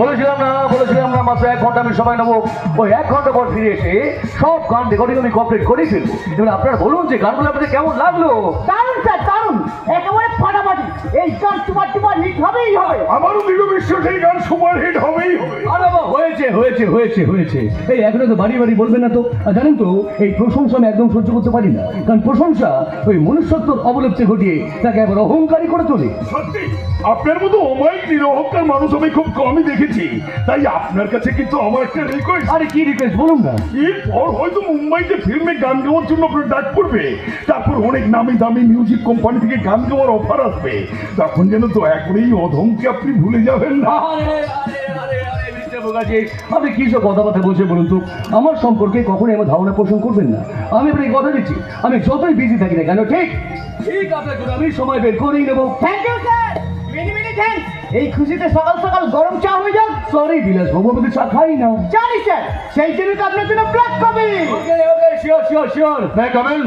বলেছিলাম না বলেছিলাম না, মাত্র এক ঘণ্টা আমি সময় নেব। ওই এক ঘণ্টা পর ফিরে এসে সব গান রেকর্ডিং আমি কমপ্লিট করে ফেলব। এবার আপনারা বলুন যে গানগুলো আপনাদের কেমন লাগল? দারুণ, স্যার, দারুণ। একেবারে এই গান তোমার তোমার হিট হবেই হবে। আমারও দৃঢ় বিশ্বাস এই গান সুপার হিট হবেই হবে। আরে বাবা, হয়েছে হয়েছে হয়েছে হয়েছে। এই এখনও তো বাড়ি বাড়ি বলবেন না তো। জানেন তো এই প্রশংসা আমি একদম সহ্য করতে পারি না। কারণ প্রশংসা ওই মনুষ্যত্বর অবলুপ্তি ঘটিয়ে তাকে একবার অহংকারী করে তোলে। সত্যি আপনার মতো অমায়িক নিরহংকার মানুষ আমি খুব কমই দেখেছি। তাই আপনার কাছে কিন্তু আমার একটা রিকোয়েস্ট আরে কি রিকোয়েস্ট বলুন না। এরপর হয়তো মুম্বাইতে ফিল্মে গান গাওয়ার জন্য আপনার ডাক পড়বে। তারপর অনেক নামি দামি মিউজিক কোম্পানি থেকে গান গাওয়ার অফার আসবে। তখন যেন দয়া করে এই অধমকে আপনি ভুলে যাবেন না। আরে, আরে, আরে, আরে, মিস্টার মুখার্জি, আপনি কি সব কথাবার্তা বলছেন বলুন তো? আমার সম্পর্কে কখনোই আমার ধারণা পোষণ করবেন না। আমি আপনাকে কথা দিচ্ছি। আমি যতই বিজি থাকি না কেন ঠিক? ঠিক আপনার জন্য আমি সময় বের করেই নেব। Thank you sir many many thanks এই খুশিতে সকাল সকাল গরম চা হয়ে যাক। সরি বিলাস বাবু আমি চা খাই না। জানি স্যার সেই জন্য তো আপনার জন্য black coffee okay okay sure sure sure হ্যাঁ কামেল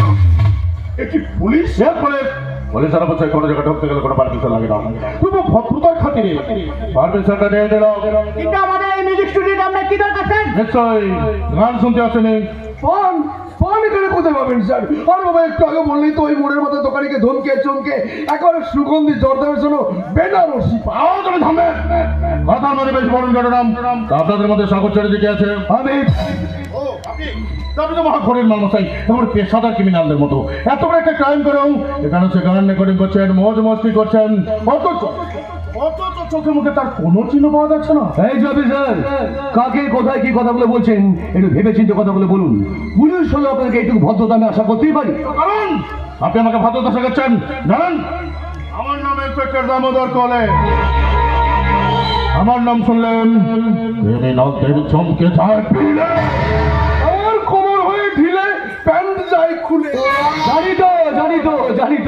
এ কি পুলিশ? বলে সারা বছর কোনো জায়গায় ঢুকতে গেলে কোনো পারমিশন লাগে না। তুমি ভদ্রতার খাতিরে। পারমিশনটা দিয়ে দিল কিন্তু আমাদের এই মিউজিক স্টুডিওতে আপনার কি দরকার স্যার? নিশ্চয়ই। গান শুনতে আসেনি পান পান এখানে কোথায় পাবেন স্যার? আর বাবা একটু আগে বললেই তো ওই মোড়ের মতো দোকানিকে ধমকে চমকে একেবারে সুগন্ধি জর্দামের জন্য বেনারসি মধ্যে বেশি বড় ঘটনাম আপনাদের মধ্যে সাগর ছেড়ে দিকে আছে? আমি। আপনি তো মহাখরের মানুষাই এমন পেশাদার ক্রিমিনালদের মতো। এত বড় একটা ক্রাইম করেও এখানে সে গান রেকর্ডিং করছেন মৌজ মস্তি করছেন। অথচ অথচ চোখে মুখে তার কোনো চিহ্ন পাওয়া যাচ্ছে না। এই যে অফিসার কাকে কোথায় কি কথাগুলো বলছেন? একটু ভেবে চিন্তে কথাগুলো বলুন। পুলিশ হলে আপনাকে এইটুকু ভদ্রতা আমি আশা করতেই পারি। কারণ আপনি আমাকে ভদ্রতা শেখাচ্ছেন জানেন আমার নাম ইন্সপেক্টর দামোদর কলে। আমার নাম শুনলেন চমকে যায় পিলে আমার কোমর হয়ে ঢিলে প্যান্ট যায় খুলে জানি তো জানি তো জানি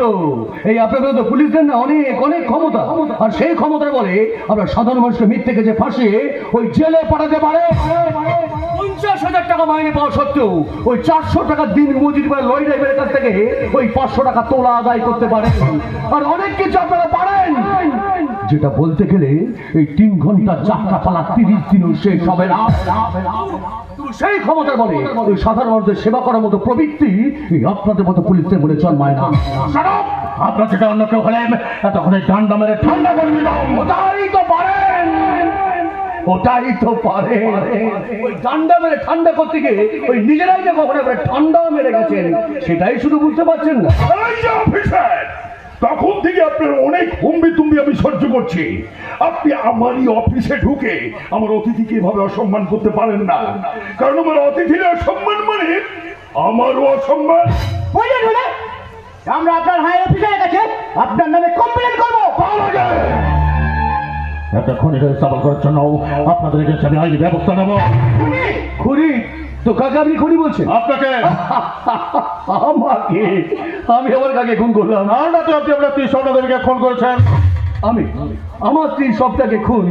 এই আপনাদের তো পুলিশদের না অনেক অনেক ক্ষমতা। আর সেই ক্ষমতার বলে আমরা সাধারণ মানুষকে মিথ্যে গেছে ফাঁসিয়ে ওই জেলে পাঠাতে পারে পঞ্চাশ হাজার টাকা মাইনে পাওয়া সত্ত্বেও ওই চারশো টাকা দিন মজুরি করে লরি ড্রাইভারের কাছ থেকে ওই পাঁচশো টাকা তোলা আদায় করতে পারেন আর অনেক কিছু আপনারা পারেন। যেটা বলতে গেলে এই তিন ঘণ্টা যাত্রা পালা তিরিশ দিনও শেষ হবে না। সেই ক্ষমতার বলে সাধারণ মানুষদের সেবা করার মতো প্রবৃত্তি আপনাদের মতো পুলিশদের বলে জন্মায় না! আপনার যেটা অন্য কেউ হলেন তখন এই ঠান্ডা মেরে ঠান্ডা করে দিলাম ওটাই তো পারেন! ওটাই তো পারে। ওই ঠান্ডা মেরে ঠান্ডা করতে গিয়ে ওই নিজেরাই যে কখনো ঠান্ডা মেরে গেছেন সেটাই শুধু বুঝতে পারছেন না। তখন থেকে আপনার অনেক হুম্বি তুম্বি আমি সহ্য করছি। আপনি আমারই অফিসে ঢুকে আমার অতিথিকে এভাবে অসম্মান করতে পারেন না। কারণ আমার অতিথির অসম্মান মানে আমারও অসম্মান। আমরা আপনার হায়ার অফিসারের কাছে আপনার নামে একটা খনিদের সাবল করার জন্য আপনাদের কাছে আমি আইনি ব্যবস্থা নেব। খুনি? তো কাকে আপনি খুনি বলছেন? আপনাকে। আমাকে? আমি আমার কাকে খুন করলাম? না না তো আপনি আপনার স্ত্রী সপ্তাহকে খুন করেছেন। আমি? আমার স্ত্রী সবটাকে খুন?